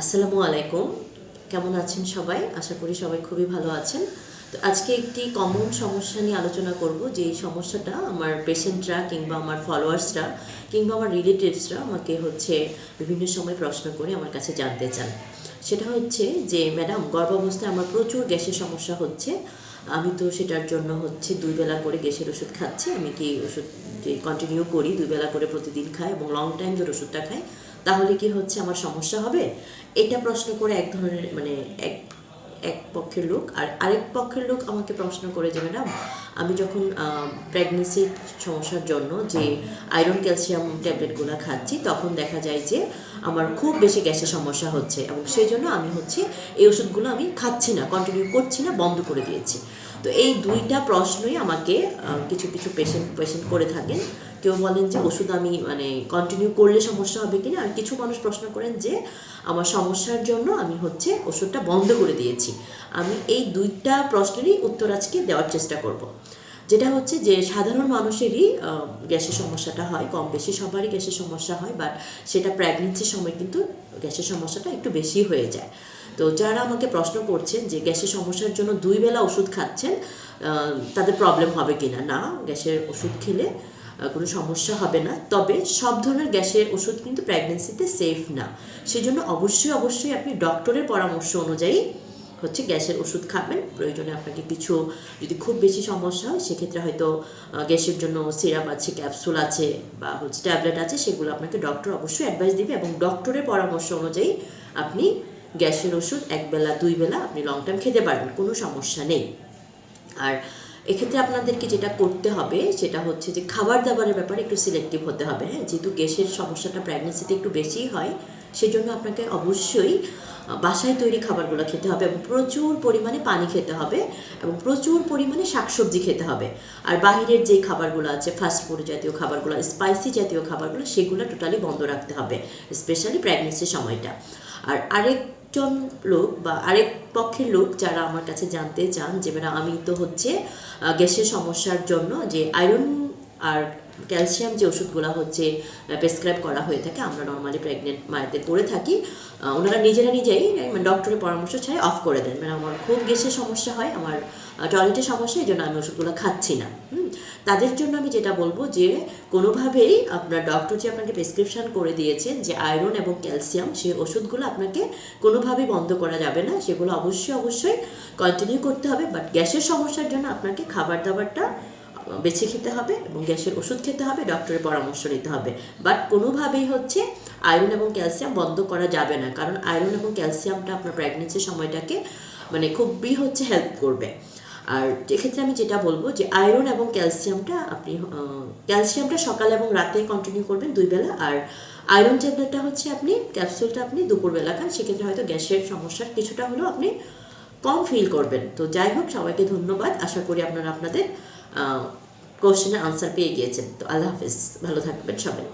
আসসালামু আলাইকুম। কেমন আছেন সবাই? আশা করি সবাই খুবই ভালো আছেন। তো আজকে একটি কমন সমস্যা নিয়ে আলোচনা করব যে এই সমস্যাটা আমার পেশেন্টরা কিংবা আমার ফলোয়ার্সরা কিংবা আমার রিলেটিভসরা আমাকে হচ্ছে বিভিন্ন সময় প্রশ্ন করে আমার কাছে জানতে চান। সেটা হচ্ছে যে, ম্যাডাম, গর্ভাবস্থায় আমার প্রচুর গ্যাসের সমস্যা হচ্ছে। আমি তো সেটার জন্য হচ্ছে দুই বেলা করে গ্যাসের ওষুধ খাচ্ছি। আমি কি ওষুধ কন্টিনিউ করি, দুই বেলা করে প্রতিদিন খাই এবং লং টাইম ধরে ওষুধটা খাই। তাহলে কি হচ্ছে? আমার সমস্যা হবে? এটা প্রশ্ন করে এক ধরনের মানে এক এক পক্ষের লোক আর আরেক পক্ষের লোক আমাকে প্রশ্ন করে যে, ম্যাডাম, আমি যখন প্রেগনেন্সির সমস্যার জন্য যে আয়রন ক্যালসিয়াম ট্যাবলেটগুলো খাচ্ছি, তখন দেখা যায় যে আমার খুব বেশি গ্যাসের সমস্যা হচ্ছে এবং সেই জন্য আমি হচ্ছে এই ওষুধগুলো আমি খাচ্ছি না কন্টিনিউ করছি না, বন্ধ করে দিয়েছি। তো এই দুইটা প্রশ্নই আমাকে কিছু কিছু পেশেন্ট পেশেন্ট করে থাকেন। কেউ বলেন যে ওষুধ আমি মানে কন্টিনিউ করলে সমস্যা হবে কিনা। আর কিছু মানুষ প্রশ্ন করেন যে, আমার সমস্যার জন্য আমি হচ্ছে ওষুধটা বন্ধ করে দিয়েছি। আমি এই দুইটা প্রশ্নেরই উত্তর আজকে দেওয়ার চেষ্টা করব। যেটা হচ্ছে যে, সাধারণ মানুষেরই গ্যাসের সমস্যাটা হয়, কম বেশি সবারই গ্যাসের সমস্যা হয় বাট সেটা প্রেগনেন্সির সময় কিন্তু গ্যাসের সমস্যাটা একটু বেশি হয়ে যায়। তো যারা আমাকে প্রশ্ন করছেন যে, গ্যাসের সমস্যার জন্য দুই বেলা ওষুধ খাচ্ছেন তাদের প্রবলেম হবে কিনা? না, গ্যাসের ওষুধ খেলে কোনো সমস্যা হবে না। তবে সব ধরনের গ্যাসের ওষুধ কিন্তু প্রেগনেন্সিতে সেফ না। সেজন্য অবশ্যই অবশ্যই আপনি ডক্টরের পরামর্শ অনুযায়ী হচ্ছে গ্যাসের ওষুধ খাবেন। প্রয়োজনে আপনাকে কিছু যদি খুব বেশি সমস্যা হয়, সেক্ষেত্রে হয়তো গ্যাসের জন্য সিরাপ আছে ক্যাপসুল আছে বা হচ্ছে ট্যাবলেট আছে, সেগুলো আপনাকে ডক্টর অবশ্যই অ্যাডভাইস দিবে এবং ডক্টরের পরামর্শ অনুযায়ী আপনি গ্যাসের ওষুধ এক বেলা দুই বেলা আপনি লং টাইম খেতে পারবেন, কোনো সমস্যা নেই। আর এক্ষেত্রে আপনাদেরকে যেটা করতে হবে, সেটা হচ্ছে যে খাবার দাবারের ব্যাপারে একটু সিলেক্টিভ হতে হবে। হ্যাঁ যেহেতু গ্যাসের সমস্যাটা প্রেগনেন্সিতে একটু বেশিই হয়, সেজন্য আপনাকে অবশ্যই বাসায় তৈরি খাবারগুলো খেতে হবে এবং প্রচুর পরিমাণে পানি খেতে হবে এবং প্রচুর পরিমাণে শাকসবজি খেতে হবে। আর বাইরের যে খাবারগুলো আছে ফাস্টফুড জাতীয় খাবারগুলো স্পাইসি জাতীয় খাবারগুলো, সেগুলো টোটালি বন্ধ রাখতে হবে স্পেশালি প্রেগনেন্সির সময়টা। আর আরেকজন লোক বা আরেক পক্ষের লোক যারা আমার কাছে জানতে চান যে মানে আমি তো হচ্ছে গ্যাসের সমস্যার জন্য যে, আয়রন আর ক্যালসিয়াম যে ওষুধগুলো হচ্ছে প্রেসক্রাইব করা হয়ে থাকে, আমরা নর্মালি প্রেগনেন্ট মায়েদের করে থাকি। ওনারা নিজেরা নিজেই মানে ডক্টরের পরামর্শ ছাড়াই অফ করে দেন। মানে আমার খুব গ্যাসের সমস্যা হয়, আমার টয়লেটের সমস্যা, এই জন্য আমি ওষুধগুলো খাচ্ছি না। তাদের জন্য আমি যেটা বলব যে, কোনোভাবেই আপনার ডক্টর যে আপনাকে প্রেসক্রিপশন করে দিয়েছেন যে আয়রন এবং ক্যালসিয়াম সেই ওষুধগুলো আপনাকে কোনোভাবেই বন্ধ করা যাবে না। সেগুলো অবশ্যই অবশ্যই কন্টিনিউ করতে হবে। বাট গ্যাসের সমস্যার জন্য আপনাকে খাবার দাবারটা বেছে খেতে হবে এবং গ্যাসের ওষুধ খেতে হবে, ডক্টরের পরামর্শ নিতে হবে। বাট কোনোভাবেই হচ্ছে আয়রন এবং ক্যালসিয়াম বন্ধ করা যাবে না। কারণ আয়রন এবং ক্যালসিয়ামটা আপনার প্রেগনেন্সির সময়টাকে মানে খুবই হচ্ছে হেল্প করবে। আর এক্ষেত্রে আমি যেটা বলব যে আয়রন এবং ক্যালসিয়ামটা আপনি ক্যালসিয়ামটা সকাল এবং রাতে কন্টিনিউ করবেন দুই বেলা। আর আয়রন ট্যাবলেটটা হচ্ছে আপনি ক্যাপসুলটা আপনি দুপুরবেলা খান। সেক্ষেত্রে হয়তো গ্যাসের সমস্যার কিছুটা হলেও আপনি কম ফিল করবেন। তো যাই হোক, সবাইকে ধন্যবাদ। আশা করি আপনারা আপনাদের কোশ্চেনের আনসার পেয়ে গিয়েছেন। তো আল্লাহ হাফিজ ভালো থাকবেন সবাই।